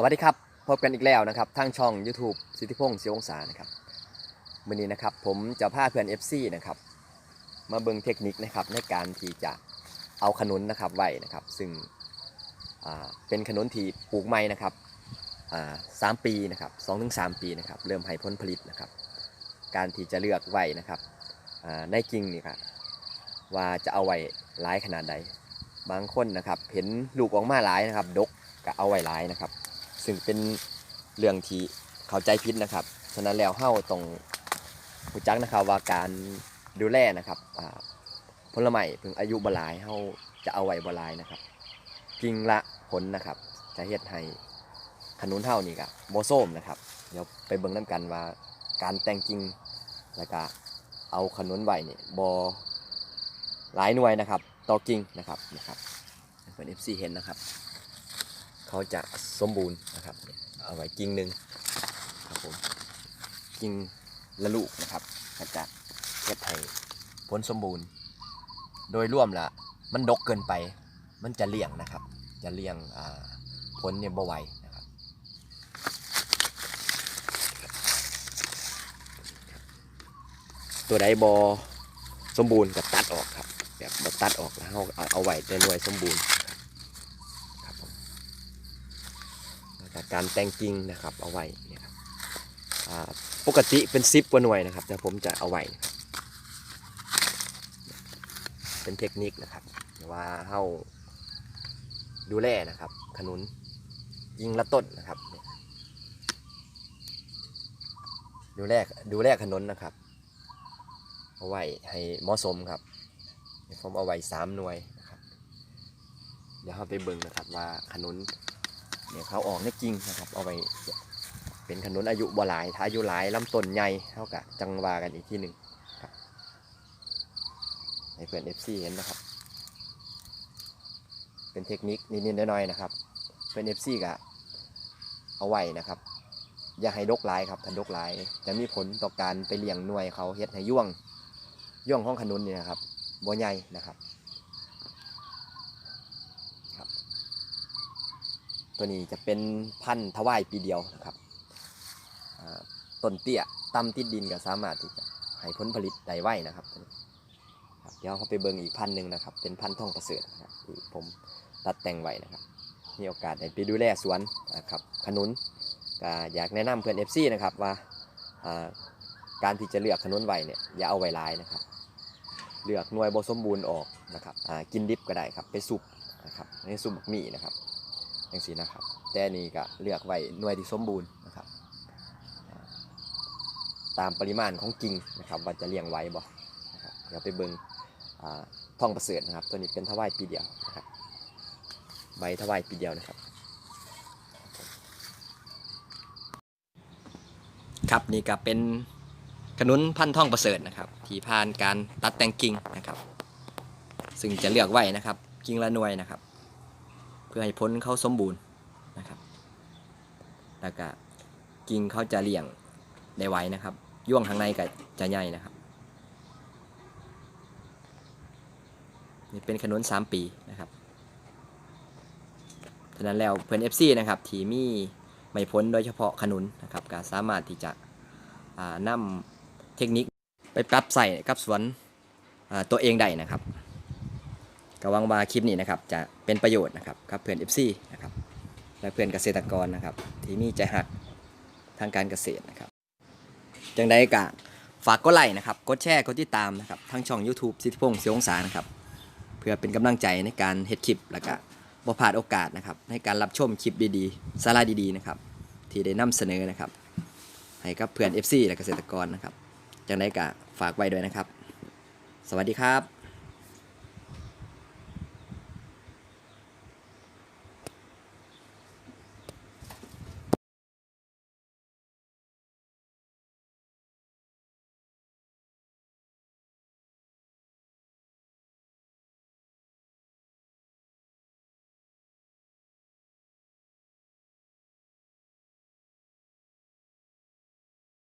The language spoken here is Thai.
สวัสดีครับ พบกันอีกแล้วนะครับทางช่อง YouTube สิทธิพงศ์เสียองศานะครับวันนี้นะครับผมจะพาเพื่อน FC นะครับมาเบิ่งเทคนิคนะครับในการที่จะเอาขนุนนะครับไว้นะครับ ซึ่งเป็นขนุนที่ปลูกใหม่นะครับสามปีนะครับสองถึงสามปีนะครับเริ่มให้ผลผลิตนะครับ การที่จะเลือกไว้นะครับในกิ่งนี่ครับว่าจะเอาไว้หลายขนาดใดบางคนนะครับเห็นลูกออกมาหลายนะครับ ดกก็เอาไว้หลายนะครับ ซึ่งเป็นเรื่องที่เข้าใจผิดนะครับ ฉะนั้นแล้วเฮาต้องรู้จักนะครับว่าการดูแลนะครับผลไม้เพิ่งอายุบลายเฮาจะเอาไว้บลายนะครับกิ่งละผลนะครับ จะเฮ็ดให้ขนุนเท่านี่ก็บ่ส้มนะครับ เดี๋ยวไปเบิ่งนํกันว่าการแต่งกิ่งแล้วก็เอาขนุนไว้นี่บ่หลายหน่วยนะครับ ต่อกิ่งนะครับนะครับให้เพิ่น FC เห็นนะครับ เขาจะสมบูรณ์นะครับ เอาไว้กิ่งหนึ่งครับผมกิ่งละลูกนะครับจะเฮ็ดให้ผลสมบูรณ์ โดยรวมละมันดกเกินไป มันจะเลี่ยงนะครับ จะเลี่ยงผลเนี่ยบ่ไหวนะครับ ตัวใดบอสมบูรณ์ก็ตัดออกครับแบบตัดออกแล้วเอาเอาเอาไว้ในหน่วยสมบูรณ์ครับผม การแต่งกิ่งนะครับเอาไว้นี่ครับปกติเป็นซิปกว่าหน่วยนะครับ แต่ผมจะเอาไว้เป็นเทคนิคนะครับว่าเฮาดูแลนะครับ ขนุนยิงละต้นนะครับดูแลดูแลขนุนนะครับเอาไว้ให้เหมาะสมครับเดี๋ยวผมเอาไว้สามหน่วยนะครับเดี๋ยวเราไปเบิ่งนะครับว่าขนุน เนี่ยเขาออกในกิ่งนะครับ เอาไปเป็นขนุนอายุบ่หลายถ้าอายุหลายลำต้นใหญ่เท่ากับจังวากันอีกที่หนึ่งครับให้เพื่อน FC เห็นนะครับ เป็นเทคนิคนิดๆน้อยๆนะครับ เพื่อน FC กะเอาไว้นะครับ อย่าให้ดกหลายครับถ้าดกหลายจะมีผลต่อการไปเลี้ยงหน่วยเขาเฮ็ดให้ย่วงย่วงของขนุนเนี่ยนะครับบ่ใหญ่นะครับ ตัวนี้จะเป็นพันธุ์ทวายปีเดียวนะครับต้นเตี้ยต่ำติดดินก็สามารถที่จะให้ผลผลิตได้ไวนะครับตัวนี้ครับเดี๋ยวเขาไปเบิ่งอีกพันธุ์หนึ่งนะครับ เป็นพันธุ์ท่องประเสริฐนะครับที่ผมตัดแต่งไว้นะครับ มีโอกาสได้ไปดูแลสวนนะครับ ขนุนก็อยากแนะนำเพื่อน FC นะครับว่าการที่จะเลือกขนุนไว้เนี่ยอย่าเอาไว้ลายนะครับ เลือกหน่วยบสมบูรณ์ออกนะครับกินดิบก็ได้ครับ ไปสุกนะครับในสุกบักหมี่นะครับ อย่างสีนะครับ แต่นี่ก็เลือกไว้หน่วยที่สมบูรณ์นะครับ ตามปริมาณของกิ่งนะครับว่าจะเลี้ยงไว้บ่นะครับเดี๋ยวไปเบิงท่องประเสริฐนะครับ ตัวนี้เป็นทวายปีเดียวนะครับใบทวายปีเดียวนะครับ ครับนี่ก็เป็นขนุนพันธุ์ท่องประเสริฐนะครับที่ผ่านการตัดแต่งกิ่งนะครับ ซึ่งจะเลือกไว้นะครับ กิ่งละหน่วยนะครับ พื่อให้พ้นเขาสมบูรณ์นะครับแล้วก็กิ่งเขาจะเลี่ยงได้ไวนะครับย่วงข้างในก็จะใหญ่นะครับนี่เป็นขนุน3ปีนะครับฉะนั้นแล้วเพื่อน FC นะครับที่มีไม่พ้นโดยเฉพาะขนุนนะครับก็สามารถที่จะอ่านำเทคนิคไปปรับใส่กับสวนตัวเองได้นะครับ ก็หวังว่าคลิปนี้นะครับจะเป็นประโยชน์นะครับกับเพื่อน FC นะครับและเพื่อนเกษตรกรนะครับ ที่มีใจหักทางการเกษตรนะครับจังใดก็ฝากกดไลค์นะครับกดแชร์กดติดตามนะครับทางช่อง YouTube สิทธิพงศ์เสียงศานะครับ เพื่อเป็นกำลังใจในการเฮ็ดคลิปแล้วก็บ่พลาดโอกาสนะครับในการรับชมคลิปดีๆสาระดีๆนะครับที่ได้นำเสนอนะครับให้กับเพื่อน FC และเกษตรกรนะครับจังใดก็ฝากไว้ด้วยนะครับ สวัสดีครับ